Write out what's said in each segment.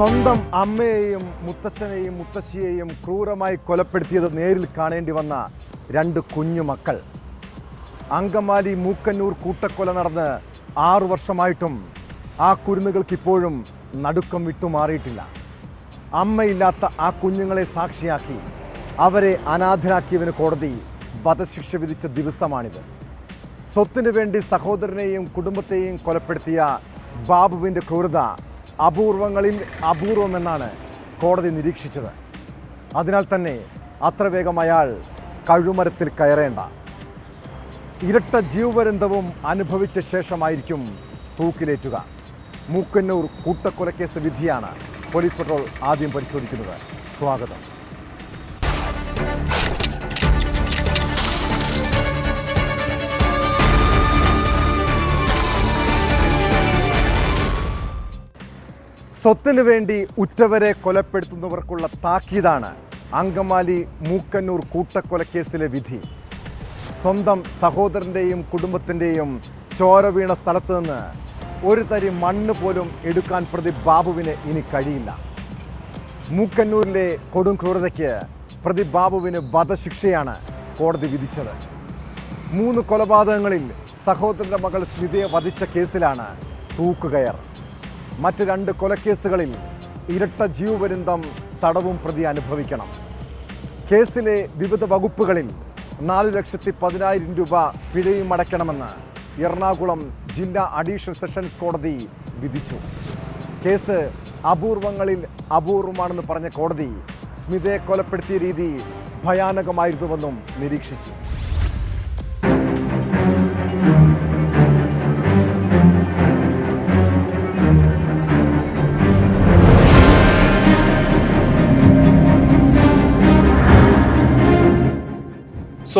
സ്വന്തം അമ്മയെയും മുത്തച്ഛനെയും മുത്തശ്ശിയെയും ക്രൂരമായി കൊലപ്പെടുത്തിയത് നേരിൽ കാണേണ്ടി വന്ന രണ്ട് കുഞ്ഞു മക്കൾ. അങ്കമാലി മൂക്കന്നൂർ കൂട്ടക്കൊല നടന്ന് ആറു വർഷമായിട്ടും ആ കുരുന്നുകൾക്ക് ഇപ്പോഴും നടുക്കം വിട്ടുമാറിയിട്ടില്ല അമ്മയില്ലാത്ത ആ കുഞ്ഞുങ്ങളെ സാക്ഷിയാക്കി അവരെ അനാഥരാക്കിയവന് കോടതി വധശിക്ഷ വിധിച്ച ദിവസമാണിത്. സ്വത്തിനു വേണ്ടി സഹോദരനെയും കുടുംബത്തെയും കൊലപ്പെടുത്തിയ ബാബുവിന്റെ ക്രൂരത അപൂർവങ്ങളിൽ അപൂർവമെന്നാണ് കോടതി നിരീക്ഷിച്ചത്. അതിനാൽ തന്നെ അത്ര വേഗം അയാൾ കഴുമരത്തിൽ കയറേണ്ട. ഇരട്ട ജീവപര്യന്തവും അനുഭവിച്ച ശേഷമായിരിക്കും തൂക്കിലേറ്റുക. മൂക്കന്നൂർ കൂട്ടക്കൊലക്കേസ് വിധിയാണ് പോലീസ് പെട്രോൾ ആദ്യം പരിശോധിക്കുന്നത്. സ്വാഗതം. സ്വത്തിനു വേണ്ടി ഉറ്റവരെ കൊലപ്പെടുത്തുന്നവർക്കുള്ള താക്കീതാണ് അങ്കമാലി മൂക്കന്നൂർ കൂട്ടക്കൊലക്കേസിലെ വിധി. സ്വന്തം സഹോദരന്റെയും കുടുംബത്തിന്റെയും ചോര വീണ സ്ഥലത്ത് നിന്ന് ഒരു തരി മണ്ണ് പോലും എടുക്കാൻ പ്രതി ബാബുവിന് ഇനി കഴിയില്ല. മൂക്കന്നൂരിലെ കൊടും ക്രൂരതയ്ക്ക് പ്രതി ബാബുവിന് വധശിക്ഷയാണ് കോടതി വിധിച്ചത്. മൂന്ന് കൊലപാതകങ്ങളിൽ സഹോദരന്റെ മകൾ സ്മിതയെ വധിച്ച കേസിലാണ് തൂക്കുകയർ. മറ്റ് രണ്ട് കൊലക്കേസുകളിൽ ഇരട്ട ജീവപര്യന്തം തടവും പ്രതി അനുഭവിക്കണം. കേസിലെ വിവിധ വകുപ്പുകളിൽ നാല് ലക്ഷത്തി പതിനായിരം രൂപ പിഴയും അടയ്ക്കണമെന്ന് എറണാകുളം ജില്ലാ അഡീഷണൽ സെഷൻസ് കോടതി വിധിച്ചു. കേസ് അപൂർവങ്ങളിൽ അപൂർവമാണെന്ന് പറഞ്ഞ കോടതി സ്മിതയെ കൊലപ്പെടുത്തിയ രീതി ഭയാനകമായിരുന്നുവെന്നും നിരീക്ഷിച്ചു.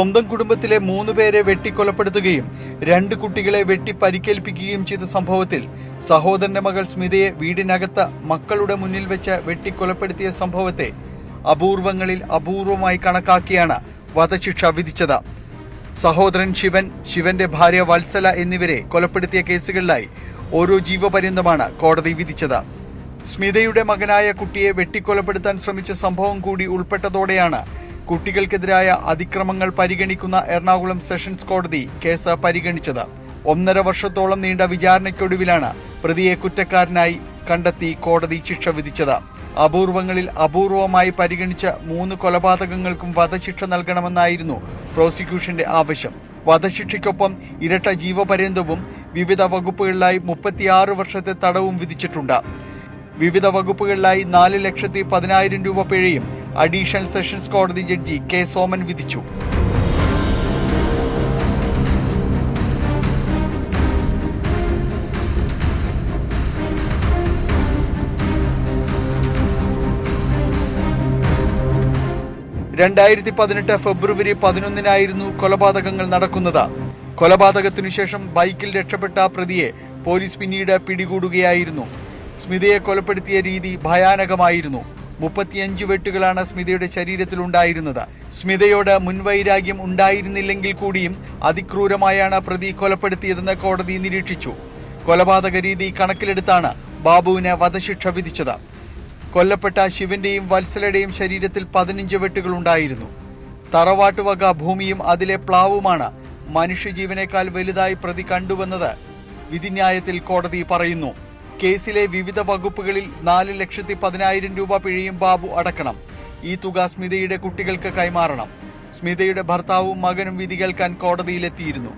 സ്വന്തം കുടുംബത്തിലെ മൂന്ന് പേരെ വെട്ടിക്കൊലപ്പെടുത്തുകയും രണ്ട് കുട്ടികളെ വെട്ടി പരിക്കേൽപ്പിക്കുകയും ചെയ്ത സംഭവത്തിൽ സഹോദരന്റെ മകൾ സ്മിതയെ വീടിനകത്ത് മക്കളുടെ മുന്നിൽ വെച്ച് വെട്ടിക്കൊലപ്പെടുത്തിയ സംഭവത്തെ അപൂർവങ്ങളിൽ അപൂർവമായി കണക്കാക്കിയാണ് വധശിക്ഷ വിധിച്ചത്. സഹോദരൻ ശിവൻ ശിവന്റെ ഭാര്യ വത്സല എന്നിവരെ കൊലപ്പെടുത്തിയ കേസുകളിലായി ഓരോ ജീവപര്യന്തമാണ് കോടതി വിധിച്ചത്. സ്മിതയുടെ മകനായ കുട്ടിയെ വെട്ടിക്കൊലപ്പെടുത്താൻ ശ്രമിച്ച സംഭവം കൂടി ഉൾപ്പെട്ടതോടെയാണ് കുട്ടികൾക്കെതിരായ അതിക്രമങ്ങൾ പരിഗണിക്കുന്ന എറണാകുളം സെഷൻസ് കോടതി കേസ് പരിഗണിച്ചത്. ഒന്നര വർഷത്തോളം നീണ്ട വിചാരണയ്ക്കൊടുവിലാണ് പ്രതിയെ കുറ്റക്കാരനായി കണ്ടെത്തി കോടതി ശിക്ഷ വിധിച്ചത്. അപൂർവങ്ങളിൽ അപൂർവമായി പരിഗണിച്ച മൂന്ന് കൊലപാതകങ്ങൾക്കും വധശിക്ഷ നൽകണമെന്നായിരുന്നു പ്രോസിക്യൂഷന്റെ ആവശ്യം. വധശിക്ഷയ്ക്കൊപ്പം ഇരട്ട ജീവപര്യന്തവും വിവിധ വകുപ്പുകളിലായി മുപ്പത്തിയാറ് വർഷത്തെ തടവും വിധിച്ചിട്ടുണ്ട്. വിവിധ വകുപ്പുകളിലായി നാല് ലക്ഷത്തി പതിനായിരം രൂപ പിഴയും അഡീഷണൽ സെഷൻസ് കോടതി ജഡ്ജി കെ സോമൻ വിധിച്ചു. രണ്ടായിരത്തി പതിനെട്ട് ഫെബ്രുവരി പതിനൊന്നിനായിരുന്നു കൊലപാതകങ്ങൾ നടക്കുന്നത്. കൊലപാതകത്തിനുശേഷം ബൈക്കിൽ രക്ഷപ്പെട്ട പ്രതിയെ പോലീസ് പിന്നീട് പിടികൂടുകയായിരുന്നു. സ്മിതയെ കൊലപ്പെടുത്തിയ രീതി ഭയാനകമായിരുന്നു. മുപ്പത്തിയഞ്ച് വെട്ടുകളാണ് സ്മിതയുടെ ശരീരത്തിൽ ഉണ്ടായിരുന്നത് സ്മിതയോട് മുൻവൈരാഗ്യം ഉണ്ടായിരുന്നില്ലെങ്കിൽ കൂടിയും അതിക്രൂരമായാണ് പ്രതി കൊലപ്പെടുത്തിയതെന്ന് കോടതി നിരീക്ഷിച്ചു. കൊലപാതക രീതി കണക്കിലെടുത്താണ് ബാബുവിന് വധശിക്ഷ വിധിച്ചത്. കൊല്ലപ്പെട്ട ശിവന്റെയും വത്സലയുടെയും ശരീരത്തിൽ പതിനഞ്ച് വെട്ടുകൾ ഉണ്ടായിരുന്നു തറവാട്ടുവക ഭൂമിയും അതിലെ പ്ലാവുമാണ് മനുഷ്യജീവനേക്കാൾ വലുതായി പ്രതി കണ്ടുവെന്നത് വിധിന്യായത്തിൽ കോടതി പറയുന്നു. കേസിലെ വിവിധ വകുപ്പുകളിൽ നാല് ലക്ഷത്തി പതിനായിരം രൂപ പിഴയും ബാബു അടക്കണം. ഈ തുക സ്മിതയുടെ കുട്ടികൾക്ക് കൈമാറണം. സ്മിതയുടെ ഭർത്താവും മകനും വിധി കേൾക്കാൻ കോടതിയിലെത്തിയിരുന്നു.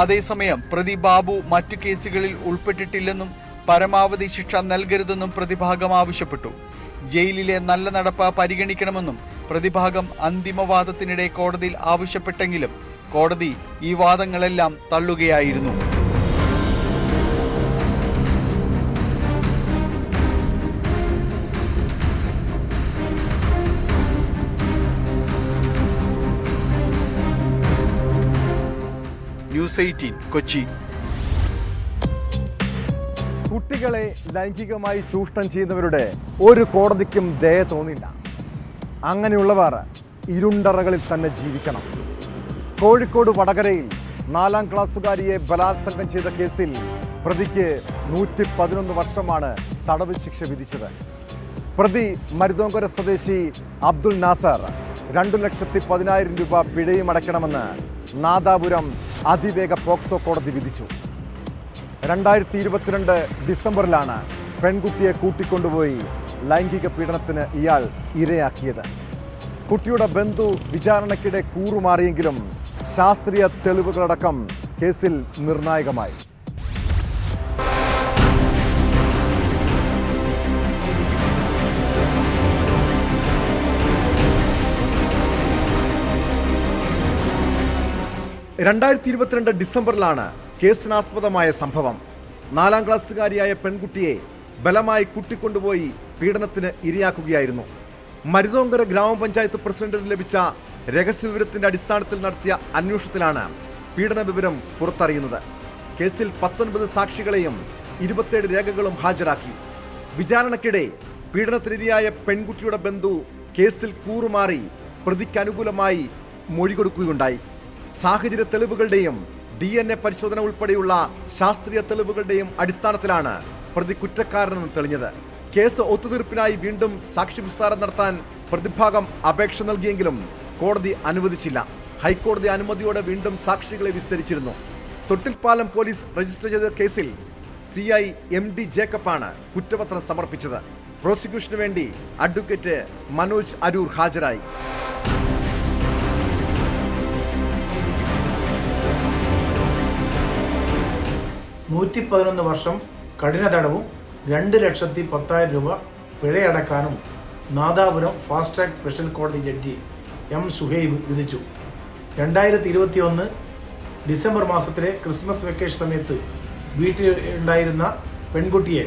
അതേസമയം പ്രതി ബാബു മറ്റു കേസുകളിൽ ഉൾപ്പെട്ടിട്ടില്ലെന്നും പരമാവധി ശിക്ഷ നൽകരുതെന്നും പ്രതിഭാഗം ആവശ്യപ്പെട്ടു. ജയിലിലെ നല്ല നടപ്പ് പരിഗണിക്കണമെന്നും പ്രതിഭാഗം അന്തിമവാദത്തിനിടെ കോടതിയിൽ ആവശ്യപ്പെട്ടെങ്കിലും കോടതി ഈ വാദങ്ങളെല്ലാം തള്ളുകയായിരുന്നു. News eighteen Kochi. കുട്ടികളെ ലൈംഗികമായി ചൂഷണം ചെയ്യുന്നവരുടെ ഒരു കോടതിക്കും ദയ തോന്നില്ല. അങ്ങനെയുള്ളവർ ഇരുണ്ടറകളിൽ തന്നെ ജീവിക്കണം. കോഴിക്കോട് വടകരയിൽ നാലാം ക്ലാസ്സുകാരിയെ ബലാത്സംഗം ചെയ്ത കേസിൽ പ്രതിക്ക് നൂറ്റി പതിനൊന്ന് വർഷമാണ് തടവ് ശിക്ഷ വിധിച്ചത്. പ്രതി മരുതോങ്കര സ്വദേശി അബ്ദുൽ നാസർ രണ്ടു ലക്ഷത്തി പതിനായിരം രൂപ പിഴയും അടയ്ക്കണമെന്ന് നാദാപുരം അതിവേഗ പോക്സോ കോടതി വിധിച്ചു. രണ്ടായിരത്തി ഇരുപത്തിരണ്ട് ഡിസംബറിലാണ് പെൺകുട്ടിയെ കൂട്ടിക്കൊണ്ടുപോയി ലൈംഗിക പീഡനത്തിന് ഇയാൾ ഇരയാക്കിയത്. കുട്ടിയുടെ ബന്ധു വിചാരണയ്ക്കിടെ കൂറുമാറിയെങ്കിലും ശാസ്ത്രീയ തെളിവുകളടക്കം കേസിൽ നിർണായകമായി. രണ്ടായിരത്തി ഇരുപത്തിരണ്ട് ഡിസംബറിലാണ് കേസിനാസ്പദമായ സംഭവം. നാലാം ക്ലാസ്സുകാരിയായ പെൺകുട്ടിയെ ബലമായി കുട്ടിക്കൊണ്ടുപോയി പീഡനത്തിന് ഇരയാക്കുകയായിരുന്നു. മരുതോങ്കര ഗ്രാമപഞ്ചായത്ത് പ്രസിഡന്റിന് ലഭിച്ച രഹസ്യവിവരത്തിന്റെ അടിസ്ഥാനത്തിൽ നടത്തിയ അന്വേഷണത്തിലാണ് പീഡന വിവരം പുറത്തറിയുന്നത്. കേസിൽ പത്തൊൻപത് സാക്ഷികളെയും ഇരുപത്തേഴ് രേഖകളും ഹാജരാക്കി. വിചാരണക്കിടെ പീഡനത്തിനിരയായ പെൺകുട്ടിയുടെ ബന്ധു കേസിൽ കൂറുമാറി പ്രതിക്ക് അനുകൂലമായി മൊഴി കൊടുക്കുകയുണ്ടായി സാഹചര്യ തെളിവുകളുടെയും ഡി എൻ എ പരിശോധന ഉൾപ്പെടെയുള്ള ശാസ്ത്രീയ തെളിവുകളുടെയും അടിസ്ഥാനത്തിലാണ് പ്രതി കുറ്റക്കാരനെന്ന് തെളിഞ്ഞത്. കേസ് ഒത്തുതീർപ്പിനായി വീണ്ടും സാക്ഷി വിസ്താരം നടത്താൻ പ്രതിഭാഗം അപേക്ഷ നൽകിയെങ്കിലും കോടതി അനുവദിച്ചില്ല. ഹൈക്കോടതി അനുമതിയോടെ വീണ്ടും സാക്ഷികളെ വിസ്തരിച്ചിരുന്നു. തൊട്ടിൽപ്പാലം പോലീസ് രജിസ്റ്റർ ചെയ്ത കേസിൽ സി ഐ എം ഡി ജേക്കബാണ് കുറ്റപത്രം സമർപ്പിച്ചത്. പ്രോസിക്യൂഷന് വേണ്ടി അഡ്വക്കേറ്റ് മനോജ് അരൂർ ഹാജരായി. നൂറ്റി പതിനൊന്ന് വർഷം കഠിന തടവും രണ്ട് ലക്ഷത്തി പത്തായിരം രൂപ പിഴയടക്കാനും നാദാപുരം ഫാസ്റ്റ് ട്രാക്ക് സ്പെഷ്യൽ കോടതി ജഡ്ജി എം സുഹൈബ് വിധിച്ചു. രണ്ടായിരത്തി ഇരുപത്തി ഒന്ന് ഡിസംബർ മാസത്തിലെ ക്രിസ്മസ് വെക്കേഷൻ സമയത്ത് വീട്ടിൽ ഉണ്ടായിരുന്ന പെൺകുട്ടിയെ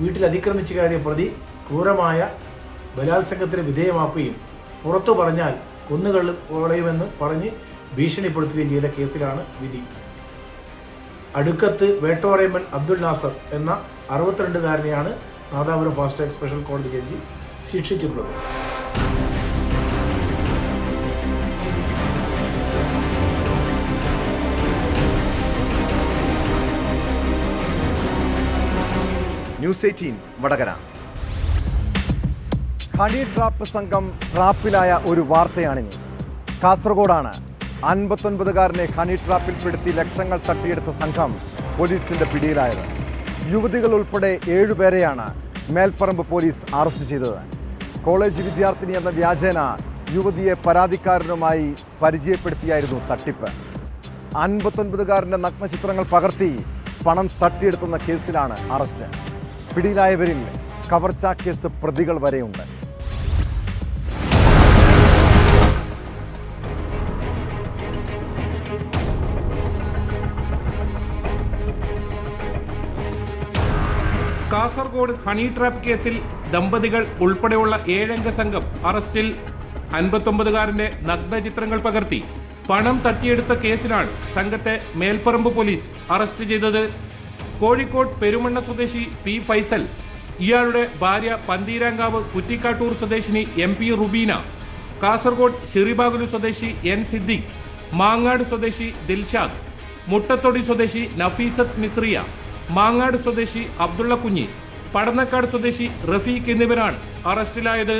വീട്ടിൽ അതിക്രമിച്ചു കയറിയ പ്രതി ക്രൂരമായ ബലാത്സംഗത്തിന് വിധേയമാക്കുകയും പുറത്തു പറഞ്ഞാൽ കൊന്നുകളും കൊളയുമെന്ന് പറഞ്ഞ് ഭീഷണിപ്പെടുത്തുകയും ചെയ്ത കേസിലാണ് വിധി. അടുക്കത്ത് വേട്ടോറേമൻ അബ്ദുൽ നാസർ എന്ന അറുപത്തിരണ്ടുകാരനെയാണ് നാദാപുരം ഫാസ്റ്റ് ട്രാക്ക് സ്പെഷ്യൽ കോടതി judge ശിക്ഷിച്ചിട്ടുള്ളത്. News eighteen Vadakara. Honey trap സംഘം ട്രാപ്പിലായ ഒരു വാർത്തയാണിനി. കാസർഗോഡാണ് അൻപത്തൊൻപതുകാരനെ ഹണി ട്രാപ്പിൽപ്പെടുത്തി ലക്ഷങ്ങൾ തട്ടിയെടുത്ത സംഘം പോലീസിന്റെ പിടിയിലായത്. യുവതികൾ ഉൾപ്പെടെ ഏഴുപേരെയാണ് മേൽപ്പറമ്പ് പോലീസ് അറസ്റ്റ് ചെയ്തത്. കോളേജ് വിദ്യാർത്ഥിനി എന്ന വ്യാജേന യുവതിയെ പരാതിക്കാരനുമായി പരിചയപ്പെടുത്തിയായിരുന്നു തട്ടിപ്പ്. അൻപത്തൊൻപതുകാരന്റെ നഗ്നചിത്രങ്ങൾ പകർത്തി പണം തട്ടിയെടുത്തുന്ന കേസിലാണ് അറസ്റ്റ്. പിടിയിലായവരിൽ കവർച്ചാ കേസ് പ്രതികൾ വരെയുണ്ട്. കാസർഗോഡ് ഹണി ട്രാപ്പ് കേസിൽ ദമ്പതികൾ ഉൾപ്പെടെയുള്ള ഏഴംഗ സംഘം അറസ്റ്റിൽ അൻപത്തൊമ്പതുകാരന്റെ നഗ്നചിത്രങ്ങൾ പകർത്തി. പണം തട്ടിയെടുത്ത കേസിലാണ് സംഘത്തെ മേൽപ്പറമ്പ് പോലീസ് അറസ്റ്റ് ചെയ്തത്. കോഴിക്കോട് പെരുമണ്ണ സ്വദേശി പി ഫൈസൽ ഇയാളുടെ ഭാര്യ പന്തീരാങ്കാവ് കുറ്റിക്കാട്ടൂർ സ്വദേശിനി എം പി റുബീന കാസർഗോഡ് ഷിറിബാഗുലു സ്വദേശി എൻ സിദ്ദിഖ് മാങ്ങാട് സ്വദേശി ദിൽഷാദ് മുട്ടത്തൊടി സ്വദേശി നഫീസത്ത് മിസ്രിയ മാങ്ങാട് സ്വദേശി അബ്ദുള്ള കുഞ്ഞി പടന്നക്കാട് സ്വദേശി റഫീഖ് എന്നിവരാണ് അറസ്റ്റിലായത്.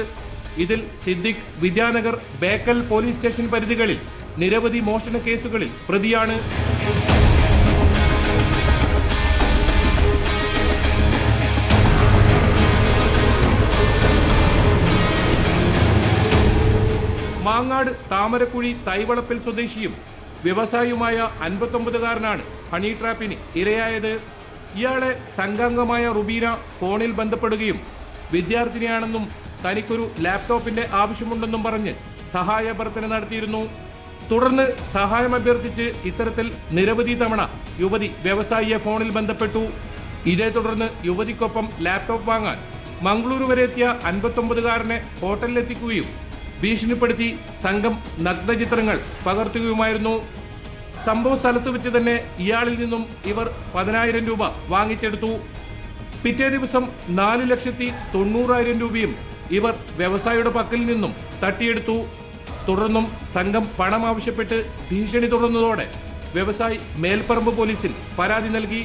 ഇതിൽ സിദ്ദിഖ് വിദ്യാനഗർ ബേക്കൽ പോലീസ് സ്റ്റേഷൻ പരിധികളിൽ നിരവധി മോഷണ കേസുകളിൽ പ്രതിയാണ്. മാങ്ങാട് താമരക്കുഴി തൈവളപ്പിൽ സ്വദേശിയും വ്യവസായിയുമായ അൻപത്തൊമ്പതുകാരനാണ് ഹണി ട്രാപ്പിന് ഇരയായത്. ഇയാളെ സംഘാംഗമായ റുബീന ഫോണിൽ ബന്ധപ്പെടുകയും വിദ്യാർത്ഥിനിയാണെന്നും തനിക്കൊരു ലാപ്ടോപ്പിന്റെ ആവശ്യമുണ്ടെന്നും പറഞ്ഞ് സഹായപ്രവർത്തന നടത്തിയിരുന്നു. തുടർന്ന് സഹായം അഭ്യർത്ഥിച്ച് ഇത്തരത്തിൽ നിരവധി തവണ യുവതി വ്യവസായിയെ ഫോണിൽ ബന്ധപ്പെട്ടു. ഇതേ തുടർന്ന് യുവതിക്കൊപ്പം ലാപ്ടോപ്പ് വാങ്ങാൻ മംഗളൂരു വരെ എത്തിയ അൻപത്തൊമ്പതുകാരനെ ഹോട്ടലിലെത്തിക്കുകയും ഭീഷണിപ്പെടുത്തി സംഘം നഗ്നചിത്രങ്ങൾ പകർത്തുകയുമായിരുന്നു. സംഭവ സ്ഥലത്ത് വെച്ച് തന്നെ ഇയാളിൽ നിന്നും ഇവർ പതിനായിരം രൂപ വാങ്ങിച്ചെടുത്തു. പിറ്റേ ദിവസം നാല് ലക്ഷത്തി തൊണ്ണൂറായിരം രൂപയും ഇവർ വ്യവസായിയുടെ പക്കൽ നിന്നും തട്ടിയെടുത്തു. തുടർന്നും സംഘം പണം ആവശ്യപ്പെട്ട് ഭീഷണി തുടർന്നതോടെ വ്യവസായി മേൽപ്പറമ്പ് പോലീസിൽ പരാതി നൽകി.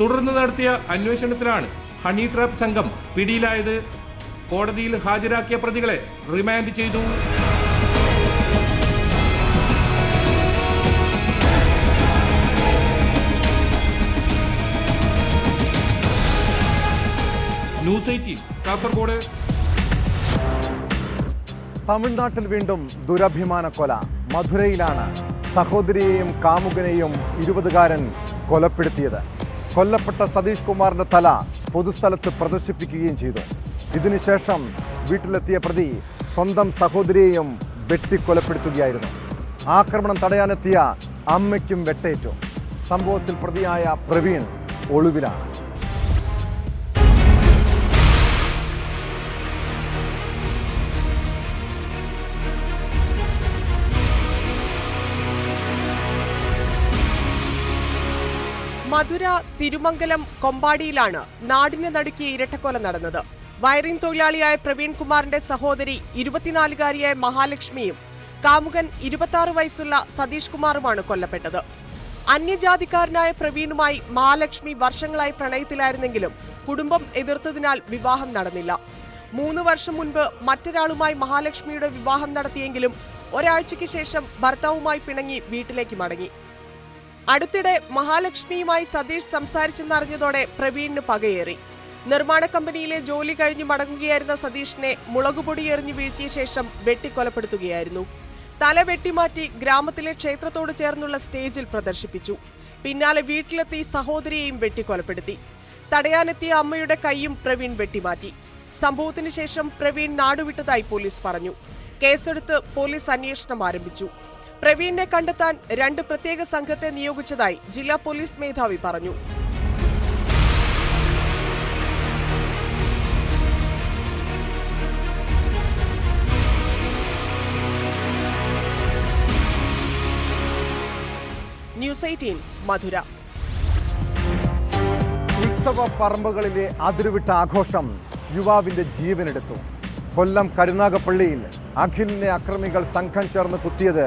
തുടർന്ന് നടത്തിയ അന്വേഷണത്തിലാണ് ഹണി ട്രാപ്പ് സംഘം പിടിയിലായത്. കോടതിയിൽ ഹാജരാക്കിയ പ്രതികളെ റിമാൻഡ് ചെയ്തു. ന്യൂസ് കാസർഗോഡ്. തമിഴ്നാട്ടിൽ വീണ്ടും ദുരഭിമാന കൊല. മധുരയിലാണ് സഹോദരിയെയും കാമുകനെയും ഇരുപതുകാരൻ കൊലപ്പെടുത്തിയത്. കൊല്ലപ്പെട്ട സതീഷ് കുമാറിന്റെ തല പൊതുസ്ഥലത്ത് പ്രദർശിപ്പിക്കുകയും ചെയ്തു. ഇതിനുശേഷം വീട്ടിലെത്തിയ പ്രതി സ്വന്തം സഹോദരിയെയും വെട്ടിക്കൊലപ്പെടുത്തുകയായിരുന്നു. ആക്രമണം തടയാനെത്തിയ അമ്മയ്ക്കും വെട്ടേറ്റു. സംഭവത്തിൽ പ്രതിയായ പ്രവീൺ ഒളിവിലാണ്. മധുര തിരുമംഗലം കൊമ്പാടിയിലാണ് നാടിനെ നടുക്കിയ ഇരട്ടക്കൊല നടന്നത്. വയറിംഗ് തൊഴിലാളിയായ പ്രവീൺ കുമാറിന്റെ സഹോദരി ഇരുപത്തിനാലുകാരിയായ മഹാലക്ഷ്മിയും കാമുകൻ ഇരുപത്തി വയസ്സുള്ള സതീഷ് കുമാറുമാണ് കൊല്ലപ്പെട്ടത്. അന്യജാതിക്കാരനായ പ്രവീണുമായി മഹാലക്ഷ്മി വർഷങ്ങളായി പ്രണയത്തിലായിരുന്നെങ്കിലും കുടുംബം എതിർത്തതിനാൽ വിവാഹം നടന്നില്ല. മൂന്ന് വർഷം മുൻപ് മറ്റൊരാളുമായി മഹാലക്ഷ്മിയുടെ വിവാഹം നടത്തിയെങ്കിലും ഒരാഴ്ചയ്ക്ക് ശേഷം ഭർത്താവുമായി പിണങ്ങി വീട്ടിലേക്ക് മടങ്ങി. അടുത്തിടെ മഹാലക്ഷ്മിയുമായി സതീഷ് സംസാരിച്ചെന്നറിഞ്ഞതോടെ പ്രവീണിന് പകയേറി. നിർമ്മാണ കമ്പനിയിലെ ജോലി കഴിഞ്ഞ് മടങ്ങുകയായിരുന്ന സതീഷിനെ മുളകുപൊടി എറിഞ്ഞു വീഴ്ത്തിയ ശേഷം വെട്ടിക്കൊലപ്പെടുത്തുകയായിരുന്നു. തല വെട്ടിമാറ്റി ഗ്രാമത്തിലെ ക്ഷേത്രത്തോട് ചേർന്നുള്ള സ്റ്റേജിൽ പ്രദർശിപ്പിച്ചു. പിന്നാലെ വീട്ടിലെത്തി സഹോദരിയെയും വെട്ടിക്കൊലപ്പെടുത്തി. തടയാനെത്തിയ അമ്മയുടെ കൈയും പ്രവീൺ വെട്ടിമാറ്റി. സംഭവത്തിന് ശേഷം പ്രവീൺ നാടുവിട്ടതായി പോലീസ് പറഞ്ഞു. കേസെടുത്ത് പോലീസ് അന്വേഷണം ആരംഭിച്ചു. പ്രവീണിനെ കണ്ടെത്താൻ രണ്ട് പ്രത്യേക സംഘത്തെ നിയോഗിച്ചതായി ജില്ലാ പോലീസ് മേധാവി പറഞ്ഞു. News eighteen Madurai. ഉത്സവ പറമ്പുകളിലെ അതിരുവിട്ട ആഘോഷം യുവാവിന്റെ ജീവനെടുത്തു. കൊല്ലം കരുനാഗപ്പള്ളിയിൽ അഖിലിനെ അക്രമികൾ സംഘം ചേർന്ന് കുത്തിയത്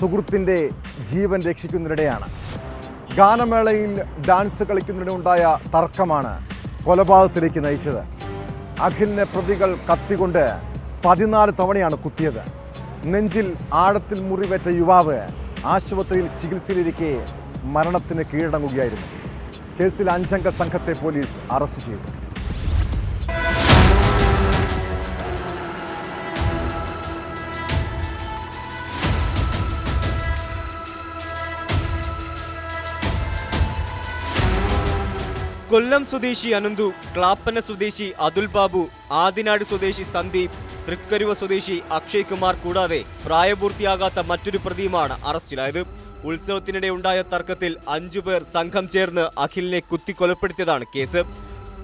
സുഹൃത്തിന്റെ ജീവൻ രക്ഷിക്കുന്നതിനിടെയാണ്. ഗാനമേളയിൽ ഡാൻസ് കളിക്കുന്നതിനുണ്ടായ തർക്കമാണ് കൊലപാതകത്തിലേക്ക് നയിച്ചത്. അഖിലിനെ പ്രതികൾ കത്തിക്കൊണ്ട് പതിനാല് തവണയാണ് കുത്തിയത്. നെഞ്ചിൽ ആഴത്തിൽ മുറിവേറ്റ യുവാവ് ആശുപത്രിയിൽ ചികിത്സയിലിരിക്കെ മരണത്തിന് കീഴടങ്ങുകയായിരുന്നു. കേസിൽ അഞ്ചംഗ സംഘത്തെ പോലീസ് അറസ്റ്റ് ചെയ്തു. കൊല്ലം സ്വദേശി അനന്തു ക്ലാപ്പന സ്വദേശി അതുൽ ബാബു ആദിനാട് സ്വദേശി സന്ദീപ് തൃക്കരുവ സ്വദേശി അക്ഷയ് കുമാർ കൂടാതെ പ്രായപൂർത്തിയാകാത്ത മറ്റൊരു പ്രതിയുമാണ് അറസ്റ്റിലായത്. ഉത്സവത്തിനിടെ ഉണ്ടായ തർക്കത്തിൽ അഞ്ചുപേർ സംഘം ചേർന്ന് അഖിലിനെ കുത്തിക്കൊലപ്പെടുത്തിയതാണ് കേസ്.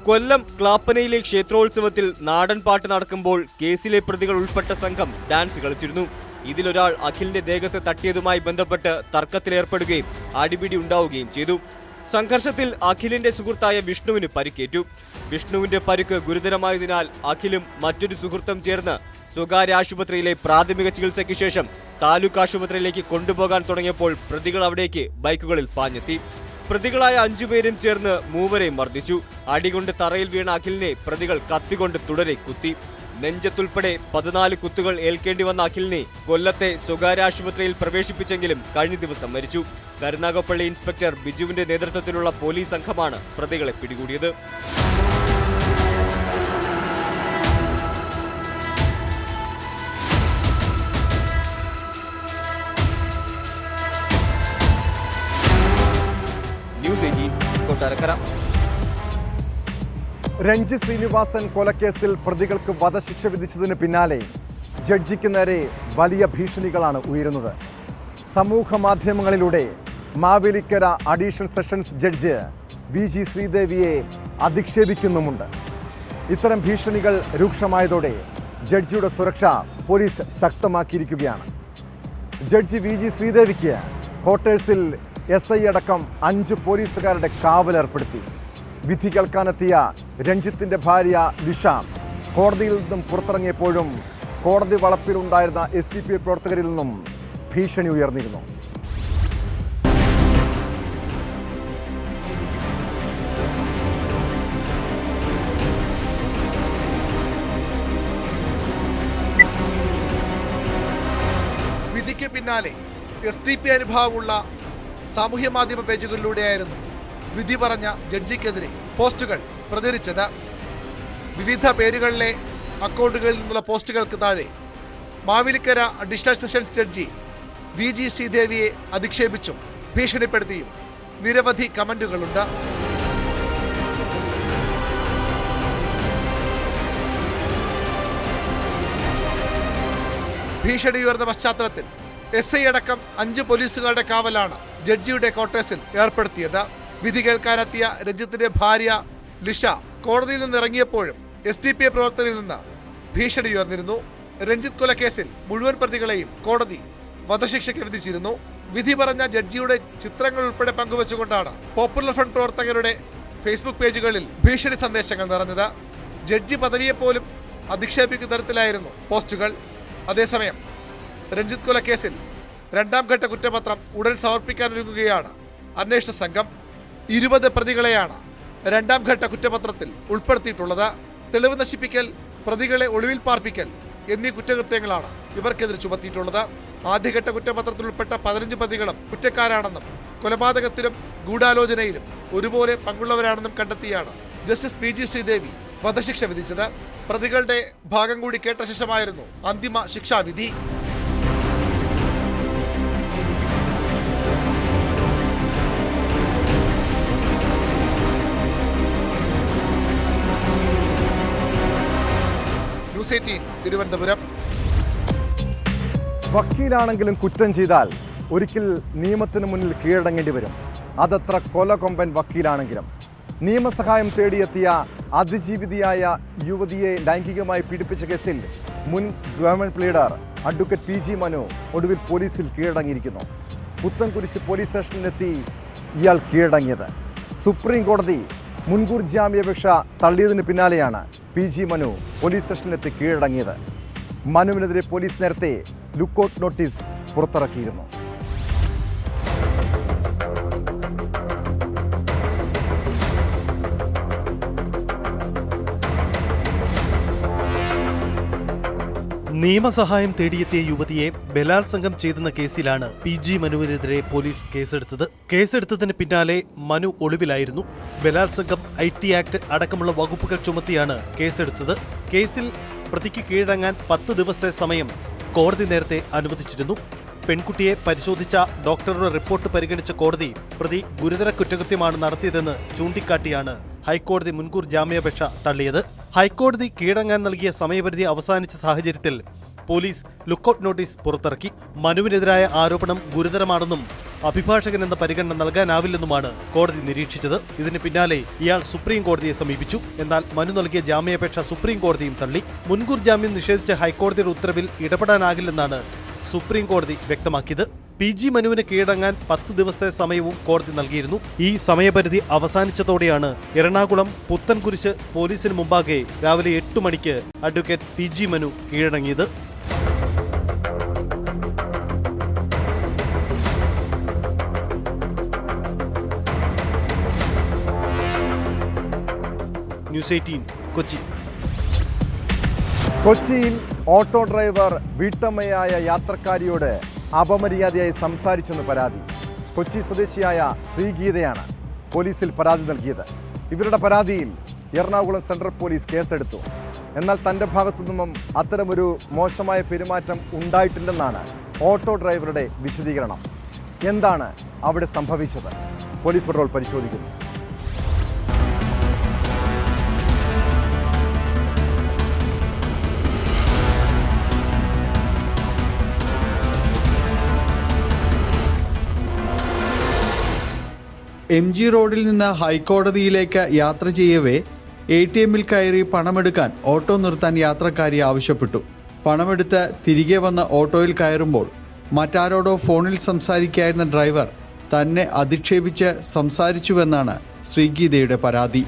കൊല്ലം ക്ലാപ്പനയിലെ ക്ഷേത്രോത്സവത്തിൽ നാടൻ പാട്ട് നടക്കുമ്പോൾ കേസിലെ പ്രതികൾ ഉൾപ്പെട്ട സംഘം ഡാൻസ് കളിച്ചിരുന്നു. ഇതിലൊരാൾ അഖിലിന്റെ ദേഹത്ത് തട്ടിയതുമായി ബന്ധപ്പെട്ട് തർക്കത്തിലേർപ്പെടുകയും അടിപിടി ഉണ്ടാവുകയും ചെയ്തു. സംഘർഷത്തിൽ അഖിലിന്റെ സുഹൃത്തായ വിഷ്ണുവിന് പരിക്കേറ്റു. വിഷ്ണുവിന്റെ പരിക്ക് ഗുരുതരമായതിനാൽ അഖിലും മറ്റൊരു സുഹൃത്തും ചേർന്ന് സ്വകാര്യ ആശുപത്രിയിലെ പ്രാഥമിക ചികിത്സയ്ക്ക് ശേഷം താലൂക്ക് ആശുപത്രിയിലേക്ക് കൊണ്ടുപോകാൻ തുടങ്ങിയപ്പോൾ പ്രതികൾ അവിടേക്ക് ബൈക്കുകളിൽ പാഞ്ഞെത്തി. പ്രതികളായ അഞ്ചുപേരും ചേർന്ന് മൂവരെയും മർദ്ദിച്ചു. അടികൊണ്ട് തറയിൽ വീണ അഖിലിനെ പ്രതികൾ കത്തികൊണ്ട് തുടരെ കുത്തി. നെഞ്ചത്തുൾപ്പെടെ പതിനാല് കുത്തുകൾ ഏൽക്കേണ്ടി വന്ന അഖിലിനെ കൊല്ലത്തെ സ്വകാര്യ ആശുപത്രിയിൽ പ്രവേശിപ്പിച്ചെങ്കിലും കഴിഞ്ഞ ദിവസം മരിച്ചു. കരുനാഗപ്പള്ളി ഇൻസ്പെക്ടർ ബിജുവിന്റെ നേതൃത്വത്തിലുള്ള പോലീസ് സംഘമാണ് പ്രതികളെ പിടികൂടിയത്. News eighteen Kottarakkara. Ranji Sreenivasan കൊലക്കേസിൽ പ്രതികൾക്ക് വധശിക്ഷ വിധിച്ചതിന് പിന്നാലെ ജഡ്ജിക്ക് നേരെ വലിയ ഭീഷണികളാണ് ഉയരുന്നത്. സമൂഹ മാധ്യമങ്ങളിലൂടെ Mavelikkara additional sessions judge V G ശ്രീദേവിയെ അധിക്ഷേപിക്കുന്നുമുണ്ട്. ഇത്തരം ഭീഷണികൾ രൂക്ഷമായതോടെ ജഡ്ജിയുടെ സുരക്ഷ പോലീസ് ശക്തമാക്കിയിരിക്കുകയാണ്. ജഡ്ജി വി ജി ശ്രീദേവിക്ക് ക്വാർട്ടേഴ്സിൽ എസ് ഐ അടക്കം അഞ്ച് പോലീസുകാരുടെ കാവലേർപ്പെടുത്തി. വിധി കേൾക്കാനെത്തിയ രഞ്ജിത്തിന്റെ ഭാര്യ ലിഷ കോടതിയിൽ നിന്നും പുറത്തിറങ്ങിയപ്പോഴും കോടതി വളപ്പിലുണ്ടായിരുന്ന എസ് ഡി പി പ്രവർത്തകരിൽ നിന്നും ഭീഷണി ഉയർന്നിരുന്നു. വിധിക്ക് പിന്നാലെ എസ് ഡി പി അനുഭാവമുള്ള സാമൂഹ്യ മാധ്യമ പേജുകളിലൂടെയായിരുന്നു വിധി പറഞ്ഞ ജഡ്ജിക്കെതിരെ പോസ്റ്റുകൾ പ്രചരിച്ചത്. വിവിധ പേരുകളിലെ അക്കൗണ്ടുകളിൽ നിന്നുള്ള പോസ്റ്റുകൾക്ക് താഴെ Mavelikkara additional session judge V G ശ്രീദേവിയെ അധിക്ഷേപിച്ചും ഭീഷണിപ്പെടുത്തിയും നിരവധി കമന്റുകളുണ്ട്. ഭീഷണി ഉയർന്ന പശ്ചാത്തലത്തിൽ എസ് ഐ അടക്കം അഞ്ച് പോലീസുകാരുടെ കാവലാണ് ജഡ്ജിയുടെ ക്വാർട്ടേഴ്സിൽ ഏർപ്പെടുത്തിയത്. വിധി കേൾക്കാനെത്തിയ രഞ്ജിത്തിന്റെ ഭാര്യ ലിഷ കോടതിയിൽ നിന്ന് ഇറങ്ങിയപ്പോഴും എസ് ഡി പി ഐ പ്രവർത്തകരിൽ നിന്ന് ഭീഷണി ഉയർന്നിരുന്നു. രഞ്ജിത്ത് കൊലക്കേസിൽ മുഴുവൻ പ്രതികളെയും കോടതി വധശിക്ഷയ്ക്ക് വിധിച്ചിരുന്നു. വിധി പറഞ്ഞ ജഡ്ജിയുടെ ചിത്രങ്ങൾ ഉൾപ്പെടെ പങ്കുവച്ചുകൊണ്ടാണ് പോപ്പുലർ ഫ്രണ്ട് പ്രവർത്തകരുടെ ഫേസ്ബുക്ക് പേജുകളിൽ ഭീഷണി സന്ദേശങ്ങൾ നിറഞ്ഞത്. ജഡ്ജി പദവിയെപ്പോലും അധിക്ഷേപിക്കുന്ന തരത്തിലായിരുന്നു പോസ്റ്റുകൾ. അതേസമയം രഞ്ജിത്ത് കൊലക്കേസിൽ രണ്ടാം ഘട്ട കുറ്റപത്രം ഉടൻ സമർപ്പിക്കാനൊരുങ്ങുകയാണ് അന്വേഷണ സംഘം. ഇരുപത് പ്രതികളെയാണ് രണ്ടാം ഘട്ട കുറ്റപത്രത്തിൽ ഉൾപ്പെടുത്തിയിട്ടുള്ളത്. തെളിവ് നശിപ്പിക്കൽ പ്രതികളെ ഒളിവിൽ പാർപ്പിക്കൽ എന്നീ കുറ്റകൃത്യങ്ങളാണ് ഇവർക്കെതിരെ ചുമത്തിയിട്ടുള്ളത്. ആദ്യഘട്ട കുറ്റപത്രത്തിൽ ഉൾപ്പെട്ട പതിനഞ്ച് പ്രതികളും കുറ്റക്കാരാണെന്നും കൊലപാതകത്തിലും ഗൂഢാലോചനയിലും ഒരുപോലെ പങ്കുള്ളവരാണെന്നും കണ്ടെത്തിയാണ് ജസ്റ്റിസ് പി ജി ശ്രീദേവി വധശിക്ഷ വിധിച്ചത്. പ്രതികളുടെ ഭാഗം കൂടി കേട്ട ശേഷമായിരുന്നു അന്തിമ ശിക്ഷാവിധി. എയ്റ്റീൻ തിരുവനന്തപുരം. വക്കീലാണെങ്കിലും കുറ്റം ചെയ്താൽ ഒരിക്കൽ നിയമത്തിന് മുന്നിൽ കീഴടങ്ങേണ്ടി വരും. അതത്ര കൊലകൊമ്പൻ വക്കീലാണെങ്കിലും. നിയമസഹായം തേടിയെത്തിയ അതിജീവിതയായ യുവതിയെ ലൈംഗികമായി പീഡിപ്പിച്ച കേസിൽ മുൻ government pleader advocate P G Manu ഒടുവിൽ പോലീസിൽ കീഴടങ്ങിയിരിക്കുന്നു. പുത്തൻകുരിശ് പോലീസ് സ്റ്റേഷനിലെത്തി ഇയാൾ കീഴടങ്ങിയത്. സുപ്രീം കോടതി മുൻകൂർ ജാമ്യാപേക്ഷ തള്ളിയതിന് പിന്നാലെയാണ് പി ജി മനു പോലീസ് സ്റ്റേഷനിലെത്തി കീഴടങ്ങിയത്. മനുവിനെതിരെ പോലീസ് നേരത്തെ ലുക്കൌട്ട് നോട്ടീസ് പുറത്തിറക്കിയിരുന്നു. നിയമസഹായം തേടിയെത്തിയ യുവതിയെ ബലാത്സംഗം ചെയ്തെന്ന കേസിലാണ് പി ജി മനുവിനെതിരെ പോലീസ് കേസെടുത്തത്. കേസെടുത്തതിന് പിന്നാലെ മനു ഒളിവിലായിരുന്നു. ബലാത്സംഗം ഐ ടി ആക്ട് അടക്കമുള്ള വകുപ്പുകൾ ചുമത്തിയാണ് കേസെടുത്തത്. കേസിൽ പ്രതിക്ക് കീഴടങ്ങാൻ പത്ത് ദിവസത്തെ സമയം കോടതി നേരത്തെ അനുവദിച്ചിരുന്നു. പെൺകുട്ടിയെ പരിശോധിച്ച ഡോക്ടറുടെ റിപ്പോർട്ട് പരിഗണിച്ച കോടതി പ്രതി ഗുരുതര കുറ്റകൃത്യമാണ് നടത്തിയതെന്ന് ചൂണ്ടിക്കാട്ടിയാണ് ഹൈക്കോടതി മുൻകൂർ ജാമ്യാപേക്ഷ തള്ളിയത്. ഹൈക്കോടതി കീഴടങ്ങാൻ നൽകിയ സമയപരിധി അവസാനിച്ച സാഹചര്യത്തിൽ പോലീസ് ലുക്കൌട്ട് നോട്ടീസ് പുറത്തിറക്കി. മനുവിനെതിരായ ആരോപണം ഗുരുതരമാണെന്നും അഭിഭാഷകൻ എന്ന പരിഗണന നൽകാനാവില്ലെന്നുമാണ് കോടതി നിരീക്ഷിച്ചത്. ഇതിന് പിന്നാലെ ഇയാൾ സുപ്രീം കോടതിയെ സമീപിച്ചു. എന്നാൽ മനു നൽകിയ ജാമ്യാപേക്ഷ സുപ്രീം കോടതിയും തള്ളി. മുൻകൂർ ജാമ്യം നിഷേധിച്ച ഹൈക്കോടതിയുടെ ഉത്തരവിൽ ഇടപെടാനാകില്ലെന്നാണ് സുപ്രീം കോടതി വ്യക്തമാക്കിയത്. പി ജി മനുവിന് കീഴടങ്ങാൻ പത്ത് ദിവസത്തെ സമയവും കോടതി നൽകിയിരുന്നു. ഈ സമയപരിധി അവസാനിച്ചതോടെയാണ് എറണാകുളം പുത്തൻകുരിശ് പോലീസിന് മുമ്പാകെ രാവിലെ എട്ട് മണിക്ക് അഡ്വക്കേറ്റ് പി ജി മനു കീഴടങ്ങിയത്. News eighteen Kochi. കൊച്ചിയിൽ ഓട്ടോ ഡ്രൈവർ വീട്ടമ്മയായ യാത്രക്കാരിയോട് അപമര്യാദയായി സംസാരിച്ചെന്ന് പരാതി. കൊച്ചി സ്വദേശിയായ ശ്രീഗീതയാണ് പോലീസിൽ പരാതി നൽകിയത്. ഇവരുടെ പരാതിയിൽ എറണാകുളം സെൻട്രൽ പോലീസ് കേസെടുത്തു. എന്നാൽ തന്റെ ഭാഗത്തു നിന്നും അത്തരമൊരു മോശമായ പെരുമാറ്റം ഉണ്ടായിട്ടില്ലെന്നാണ് ഓട്ടോ ഡ്രൈവറുടെ വിശദീകരണം. എന്താണ് അവിടെ സംഭവിച്ചത്? പോലീസ് പട്രോൾ പരിശോധിക്കുന്നു. എം ജി റോഡിൽ നിന്ന് ഹൈക്കോടതിയിലേക്ക് യാത്ര ചെയ്യവേ എ ടി എമ്മിൽ കയറി പണമെടുക്കാൻ ഓട്ടോ നിർത്താൻ യാത്രക്കാരി ആവശ്യപ്പെട്ടു. പണമെടുത്ത് തിരികെ വന്ന ഓട്ടോയിൽ കയറുമ്പോൾ മറ്റാരോടോ ഫോണിൽ സംസാരിക്കായിരുന്ന ഡ്രൈവർ തന്നെ അധിക്ഷേപിച്ച് സംസാരിച്ചുവെന്നാണ് ശ്രീഗീതയുടെ പരാതി.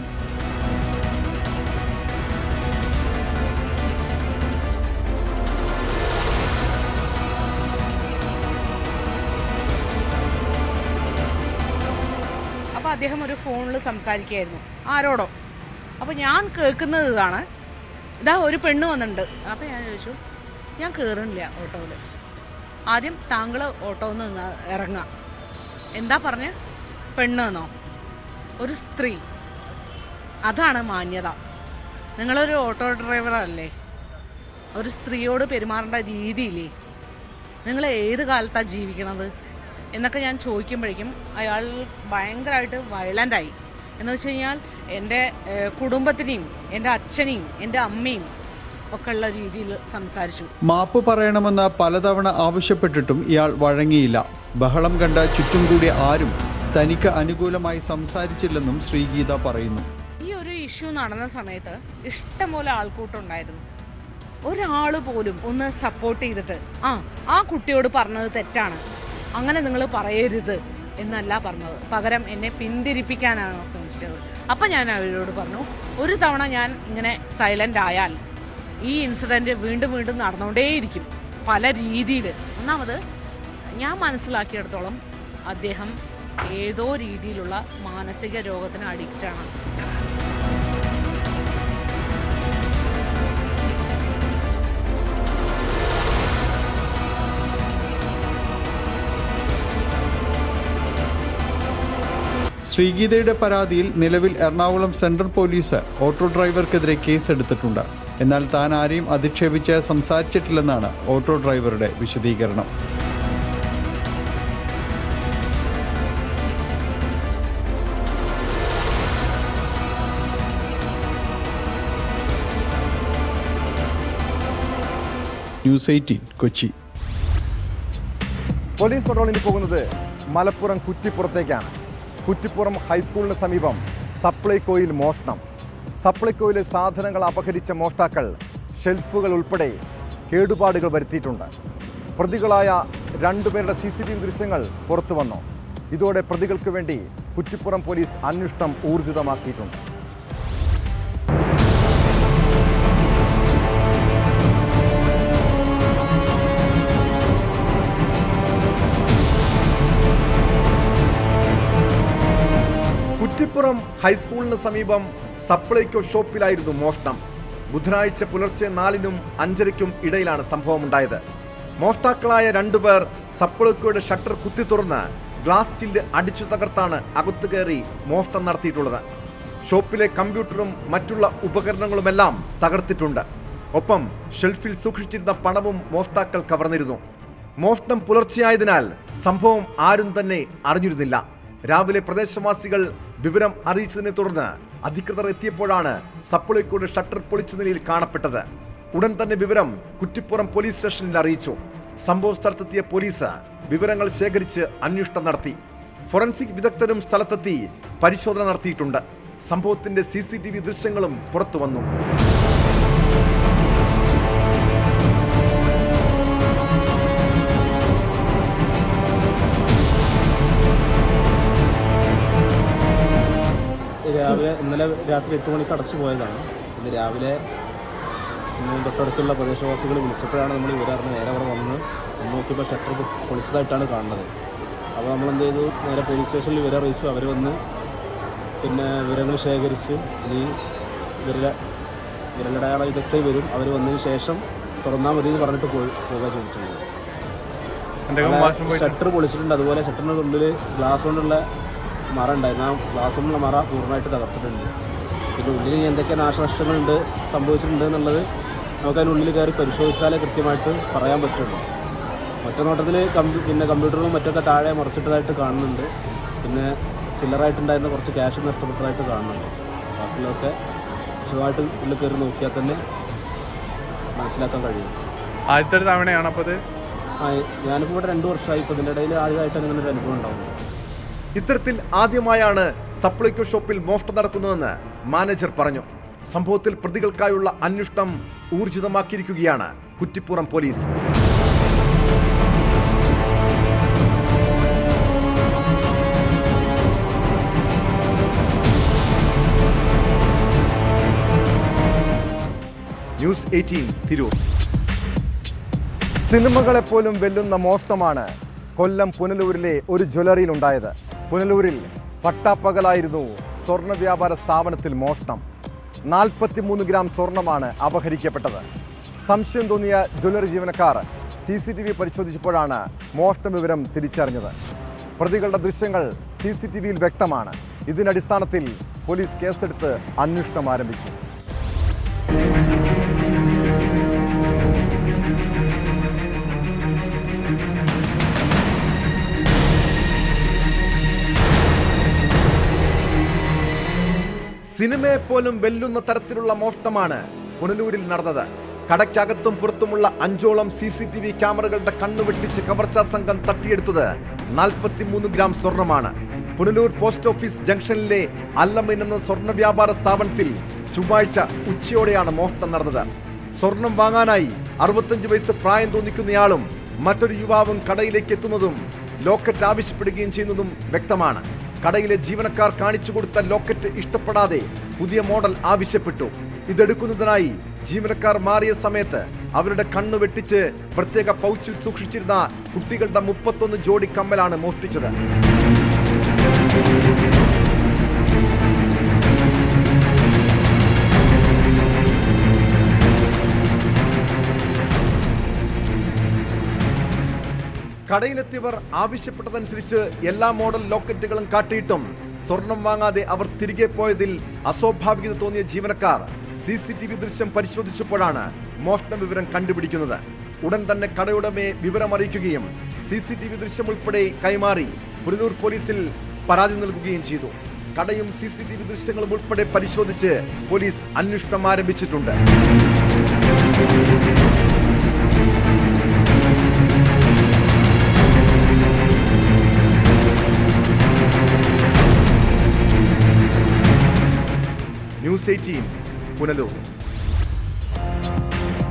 അദ്ദേഹം ഒരു ഫോണിൽ സംസാരിക്കുകയായിരുന്നു. ആരോടോ. അപ്പോൾ ഞാൻ കേൾക്കുന്നത് ഇതാണ്. ഇതാ ഒരു പെണ്ണ് വന്നിട്ടുണ്ട്. അപ്പോൾ ഞാൻ ചോദിച്ചു ഞാൻ കയറുന്നില്ല ഓട്ടോയിൽ ആദ്യം താങ്കൾ ഓട്ടോയിൽ നിന്ന് ഇറങ്ങുക. എന്താ പറഞ്ഞ്? പെണ്ണ് എന്നോ ഒരു സ്ത്രീ. അതാണ് മാന്യത. നിങ്ങളൊരു ഓട്ടോ ഡ്രൈവറല്ലേ ഒരു സ്ത്രീയോട് പെരുമാറേണ്ട രീതിയില്ലേ? നിങ്ങൾ ഏത് കാലത്താണ് ജീവിക്കണത്? എന്നൊക്കെ ഞാൻ ചോദിക്കുമ്പോഴേക്കും അയാൾ ഭയങ്കരമായിട്ട് വയലന്റായി എന്ന് വെച്ച് കഴിഞ്ഞാൽ എന്റെ കുടുംബത്തിനെയും എന്റെ അച്ഛനെയും എന്റെ അമ്മയും ഒക്കെ ഉള്ള രീതിയിൽ സംസാരിച്ചു. മാപ്പ് പറയണമെന്ന് പലതവണ ആവശ്യപ്പെട്ടിട്ടും ഇയാൾ വഴങ്ങിയില്ല. ബഹളം കണ്ട ചുറ്റും കൂടി ആരും തനിക്ക് അനുകൂലമായി സംസാരിച്ചില്ലെന്നും ശ്രീഗീത പറയുന്നു. ഈ ഒരു ഇഷ്യൂ നടന്ന സമയത്ത് ഇഷ്ടംപോലെ ആൾക്കൂട്ടമുണ്ടായിരുന്നു ഒരാൾ പോലും ഒന്ന് സപ്പോർട്ട് ചെയ്തിട്ട് ആ ആ കുട്ടിയോട് പറഞ്ഞത് തെറ്റാണ്. അങ്ങനെ നിങ്ങൾ പറയരുത് എന്നല്ല പറഞ്ഞത്. പകരം എന്നെ പിന്തിരിപ്പിക്കാനാണ് ശ്രമിച്ചത്. അപ്പം ഞാൻ അവരോട് പറഞ്ഞു ഒരു തവണ ഞാൻ ഇങ്ങനെ സൈലന്റ് ആയാൽ ഈ ഇൻസിഡന്റ് വീണ്ടും വീണ്ടും നടന്നുകൊണ്ടേയിരിക്കും പല രീതിയിൽ ഒന്നാമത് ഞാൻ മനസ്സിലാക്കിയിടത്തോളം അദ്ദേഹം ഏതോ രീതിയിലുള്ള മാനസിക രോഗത്തിന് അഡിക്റ്റാണ് ശ്രീഗീതയുടെ പരാതിയിൽ നിലവിൽ എറണാകുളം സെൻട്രൽ പോലീസ് ഓട്ടോ ഡ്രൈവർക്കെതിരെ കേസെടുത്തിട്ടുണ്ട്. എന്നാൽ താൻ ആരെയും അധിക്ഷേപിച്ച് സംസാരിച്ചിട്ടില്ലെന്നാണ് ഓട്ടോ ഡ്രൈവറുടെ വിശദീകരണം. News eighteen Kochi. പോലീസ് പട്രോളിന് പോകുന്നത് മലപ്പുറം കുറ്റിപ്പുറത്തേക്കാണ്. കുറ്റിപ്പുറം ഹൈസ്കൂളിന് സമീപം സപ്ലൈകോയിൽ മോഷണം. സപ്ലൈകോയിലെ സാധനങ്ങൾ അപഹരിച്ച മോഷ്ടാക്കൾ ഷെൽഫുകൾ ഉൾപ്പെടെ കേടുപാടുകൾ വരുത്തിയിട്ടുണ്ട്. പ്രതികളായ രണ്ടുപേരുടെ സി സി ടി വി ദൃശ്യങ്ങൾ പുറത്തു വന്നു ഇതോടെ പ്രതികൾക്ക് വേണ്ടി കുറ്റിപ്പുറം പോലീസ് അന്വേഷണം ഊർജിതമാക്കിയിട്ടുണ്ട്. കുറ്റിപ്പുറം ഹൈസ്കൂളിന് സമീപം സപ്ലൈകോ ഷോപ്പിലായിരുന്നു മോഷണം. ബുധനാഴ്ച പുലർച്ചെ നാലിനും അഞ്ചരയ്ക്കും ഇടയിലാണ് സംഭവമുണ്ടായത്. മോഷ്ടാക്കളായ രണ്ടുപേർ സപ്ലൈകോയുടെ ഷട്ടർ കുത്തി തുറന്ന് ഗ്ലാസ് ചില്ല് അടിച്ചു തകർത്താണ് അകത്തു കയറി മോഷണം നടത്തിയിട്ടുള്ളത്. ഷോപ്പിലെ കമ്പ്യൂട്ടറും മറ്റുള്ള ഉപകരണങ്ങളുമെല്ലാം തകർത്തിട്ടുണ്ട്. ഒപ്പം ഷെൽഫിൽ സൂക്ഷിച്ചിരുന്ന പണവും മോഷ്ടാക്കൾ കവർന്നിരുന്നു. മോഷണം പുലർച്ചെയായതിനാൽ സംഭവം ആരും തന്നെ അറിഞ്ഞിരുന്നില്ല. രാവിലെ പ്രദേശവാസികൾ വിവരം അറിയിച്ചതിനെ തുടർന്ന് അധികൃതർ എത്തിയപ്പോഴാണ് സപ്ലൈകോയുടെ ഷട്ടർ പൊളിച്ച നിലയിൽ കാണപ്പെട്ടത്. ഉടൻ തന്നെ വിവരം കുറ്റിപ്പുറം പോലീസ് സ്റ്റേഷനിൽ അറിയിച്ചു. സംഭവ സ്ഥലത്തെത്തിയ പോലീസ് വിവരങ്ങൾ ശേഖരിച്ച് അന്വേഷണം നടത്തി. ഫോറൻസിക് വിദഗ്ധരും സ്ഥലത്തെത്തി പരിശോധന നടത്തിയിട്ടുണ്ട്. സംഭവത്തിന്റെ സി ദൃശ്യങ്ങളും പുറത്തു വന്നു രാവിലെ ഇന്നലെ രാത്രി എട്ട് മണിക്ക് അടച്ചു പോയതാണ്. ഇന്ന് രാവിലെ തൊട്ടടുത്തുള്ള പ്രദേശവാസികൾ വിളിച്ചപ്പോഴാണ് നമ്മൾ ഇവരറിഞ്ഞ് നേരെ അവിടെ വന്ന് നോക്കിയപ്പോൾ ഷട്ടർ പൊളിച്ചതായിട്ടാണ് കാണുന്നത്. അപ്പോൾ നമ്മൾ എന്ത് ചെയ്തു? നേരെ പോലീസ് സ്റ്റേഷനിൽ വിവരം അറിയിച്ചു. അവർ വന്ന് പിന്നെ വിവരങ്ങൾ ശേഖരിച്ച് ഇനി വിരല വിരലടയാള വിദഗ്ധർ വരും. അവർ വന്നതിന് ശേഷം തുറന്നാൽ മതി എന്ന് പറഞ്ഞിട്ട് പോയി പോകാൻ ചെയ്തിട്ടുണ്ട് ഷട്ടർ പൊളിച്ചിട്ടുണ്ട്. അതുപോലെ ഷട്ടറിന്റെ ഉള്ളിൽ ഗ്ലാസ് കൊണ്ടുള്ള മറ ഉണ്ടായിരുന്നു. ആ ഗ്ലാസ് കൊണ്ടുള്ള മറ പൂർണമായിട്ട് തകർത്തിട്ടുണ്ട്. പിന്നെ ഉള്ളിൽ എന്തൊക്കെ നാശനഷ്ടങ്ങളുണ്ട് സംഭവിച്ചിട്ടുണ്ട് എന്നുള്ളത് നമുക്ക് അതിനുള്ളിൽ കയറി പരിശോധിച്ചാലേ കൃത്യമായിട്ട് പറയാൻ പറ്റുള്ളൂ. ഒറ്റ നോട്ടത്തിൽ കമ്പ്യൂ പിന്നെ കമ്പ്യൂട്ടറും മറ്റൊക്കെ താഴെ മറിച്ചിട്ടതായിട്ട് കാണുന്നുണ്ട്. പിന്നെ ചില്ലറായിട്ടുണ്ടായിരുന്ന കുറച്ച് ക്യാഷ് നഷ്ടപ്പെട്ടതായിട്ട് കാണുന്നുണ്ട്. ബാക്കിയുള്ളതൊക്കെ വിശദമായിട്ട് ഉള്ളിൽ കയറി നോക്കിയാൽ തന്നെ മനസ്സിലാക്കാൻ കഴിയും. ആദ്യത്തെ തവണയാണപ്പോൾ തവണയാണ് അപ്പോൾ അത് ഞാനിപ്പോൾ ഇവിടെ രണ്ട് വർഷമായി. ഇപ്പോൾ ഇതിന്റെ ഇടയിൽ ആദ്യമായിട്ടാണ് ഇങ്ങനെ ഒരു അനുഭവം ഉണ്ടാവുന്നത്. ഇത്തരത്തിൽ ആദ്യമായാണ് സപ്ലൈകോ ഷോപ്പിൽ മോഷ്ടം നടക്കുന്നതെന്ന് മാനേജർ പറഞ്ഞു. സംഭവത്തിൽ പ്രതികൾക്കായുള്ള അന്വേഷണം ഊർജിതമാക്കിയിരിക്കുകയാണ് Kuttippuram police. News eighteen Tirur. സിനിമകളെപ്പോലും വെല്ലുന്ന മോഷ്ടമാണ് കൊല്ലം പുനലൂരിലെ ഒരു ജ്വല്ലറിയിൽ ഉണ്ടായത് പുനലൂരിൽ പട്ടാപ്പകലായിരുന്നു സ്വർണ വ്യാപാര സ്ഥാപനത്തിൽ മോഷണം. നാൽപ്പത്തിമൂന്ന് ഗ്രാം സ്വർണമാണ് അപഹരിക്കപ്പെട്ടത്. സംശയം തോന്നിയ ജ്വല്ലറി ജീവനക്കാർ സി സി ടി വി പരിശോധിച്ചപ്പോഴാണ് മോഷണ വിവരം തിരിച്ചറിഞ്ഞത്. പ്രതികളുടെ ദൃശ്യങ്ങൾ സി സി ടി വിയിൽ വ്യക്തമാണ്. ഇതിനടിസ്ഥാനത്തിൽ പോലീസ് കേസെടുത്ത് അന്വേഷണം ആരംഭിച്ചു. സിനിമയെ പോലും വെല്ലുന്ന തരത്തിലുള്ള മോഷ്ടമാണ് പുനലൂരിൽ നടന്നത്. കടയ്ക്കകത്തും പുറത്തുമുള്ള അഞ്ചോളം സി സി ടി വി ക്യാമറകളുടെ കണ്ണുവെട്ടിച്ച് കവർച്ചാ സംഘം തട്ടിയെടുത്തത് നാൽപ്പത്തിമൂന്ന് ഗ്രാം സ്വർണമാണ്. പുനലൂർ പോസ്റ്റ് ഓഫീസ് ജംഗ്ഷനിലെ അല്ലമിൻ എന്ന സ്വർണ വ്യാപാര സ്ഥാപനത്തിൽ ചൊവ്വാഴ്ച ഉച്ചയോടെയാണ് മോഷണം നടന്നത്. സ്വർണം വാങ്ങാനായി അറുപത്തഞ്ച് വയസ്സ് പ്രായം തോന്നിക്കുന്നയാളും മറ്റൊരു യുവാവും കടയിലേക്ക് എത്തുന്നതും ലോക്കറ്റ് ആവശ്യപ്പെടുകയും ചെയ്യുന്നതും വ്യക്തമാണ്. കടയിലെ ജീവനക്കാർ കാണിച്ചു കൊടുത്ത ലോക്കറ്റ് ഇഷ്ടപ്പെടാതെ പുതിയ മോഡൽ ആവശ്യപ്പെട്ടു. ഇതെടുക്കുന്നതിനായി ജീവനക്കാർ മാറിയ സമയത്ത് അവരുടെ കണ്ണു വെട്ടിച്ച് പ്രത്യേക പൗച്ചിൽ സൂക്ഷിച്ചിരുന്ന കുട്ടികളുടെ മുപ്പത്തൊന്ന് ജോഡി കമ്മലാണ് മോഷ്ടിച്ചത്. കടയിലെത്തിയവർ ആവശ്യപ്പെട്ടതനുസരിച്ച് എല്ലാ മോഡൽ ലോക്കറ്റുകളും കാട്ടിയിട്ടും സ്വർണം വാങ്ങാതെ അവർ തിരികെ പോയതിൽ അസ്വാഭാവികത തോന്നിയ ജീവനക്കാർ സി സി ടി വി ദൃശ്യം പരിശോധിച്ചപ്പോഴാണ് മോഷണ വിവരം കണ്ടുപിടിക്കുന്നത്. ഉടൻ തന്നെ കടയുടമയെ വിവരമറിയിക്കുകയും സി സി ടി വി ദൃശ്യം ഉൾപ്പെടെ കൈമാറി പുനലൂർ പോലീസിൽ പരാതി നൽകുകയും ചെയ്തു. കടയും സി സി ടി വി ദൃശ്യങ്ങളും ഉൾപ്പെടെ പരിശോധിച്ച് പോലീസ് അന്വേഷണം ആരംഭിച്ചിട്ടുണ്ട്. News eighteen Punalur.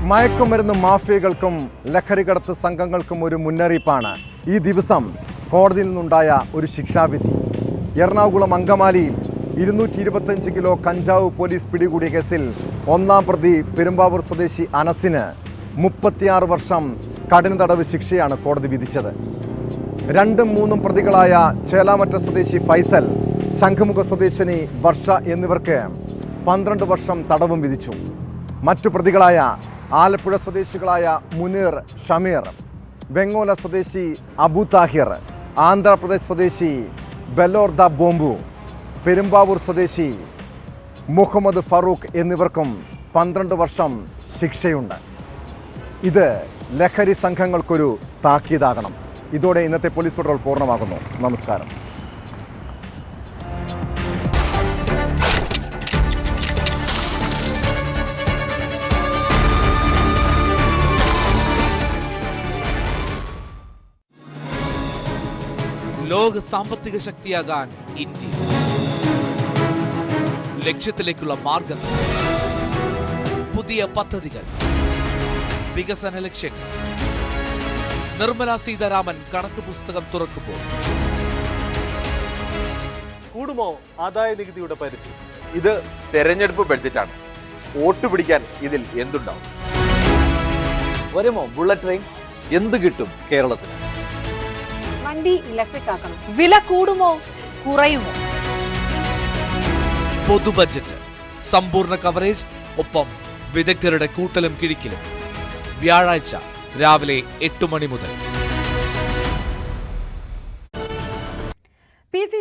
മയക്കുമരുന്ന് മാഫിയകൾക്കും ലഹരി കടത്ത് സംഘങ്ങൾക്കും ഒരു മുന്നറിയിപ്പാണ്. ഈ ദിവസം കോടതിയിൽ നിന്നുണ്ടായ ഒരു ശിക്ഷാവിധി. എറണാകുളം അങ്കമാലിയിൽ ഇരുന്നൂറ്റി ഇരുപത്തഞ്ച് കിലോ കഞ്ചാവ് പോലീസ് പിടികൂടിയ കേസിൽ ഒന്നാം പ്രതി പെരുമ്പാവൂർ സ്വദേശി അനസിന് മുപ്പത്തിയാറ് വർഷം കഠിന തടവ് ശിക്ഷയാണ് കോടതി വിധിച്ചത്. രണ്ടും മൂന്നും പ്രതികളായ ചേലാമറ്റ സ്വദേശി ഫൈസൽ ശംഖുമുഖ സ്വദേശിനി വർഷ എന്നിവർക്ക് പന്ത്രണ്ട് വർഷം തടവും വിധിച്ചു. മറ്റു പ്രതികളായ ആലപ്പുഴ സ്വദേശികളായ മുനീർ ഷമീർ വെങ്ങോല സ്വദേശി അബു താഹിർ ആന്ധ്രാപ്രദേശ് സ്വദേശി ബെലോർദ ബോംബു പെരുമ്പാവൂർ സ്വദേശി മുഹമ്മദ് ഫറൂഖ് എന്നിവർക്കും പന്ത്രണ്ട് വർഷം ശിക്ഷയുണ്ട്. ഇത് ലഹരി സംഘങ്ങൾക്കൊരു താക്കീതാകണം. ഇതോടെ ഇന്നത്തെ പോലീസ് പെട്രോൾ പൂർണമാകുന്നു. നമസ്കാരം. ലോക സാമ്പത്തിക ശക്തിയാകാൻ ഇന്ത്യ. ലക്ഷ്യത്തിലേക്കുള്ള മാർഗം. പുതിയ പദ്ധതികൾ. വികസന ലക്ഷ്യങ്ങൾ. നിർമ്മല സീതാരാമൻ കണക്ക് പുസ്തകം തുറക്കുമ്പോൾ. കൂടുമോ ആദായ നികുതിയുടെ പരിധി? ഇത് തെരഞ്ഞെടുപ്പ് ബഡ്ജറ്റാണ്. വോട്ട് പിടിക്കാൻ ഇതിൽ എന്തുണ്ടാവും? വരുമോ ബുള്ളറ്റ് ട്രെയിൻ? എന്ത് കിട്ടും കേരളത്തിന്? വണ്ടി ഇലക്ട്രിക് ആക്കണം. വില കൂടുമോ? കുറയുമോ? പൊതു ബജറ്റ് സമ്പൂർണ കവറേജ് ഒപ്പം വിദഗ്ധരുടെ കൂട്ടലും കിഴിക്കലും. വ്യാഴാഴ്ച രാവിലെ എട്ട് മണി മുതൽ. P C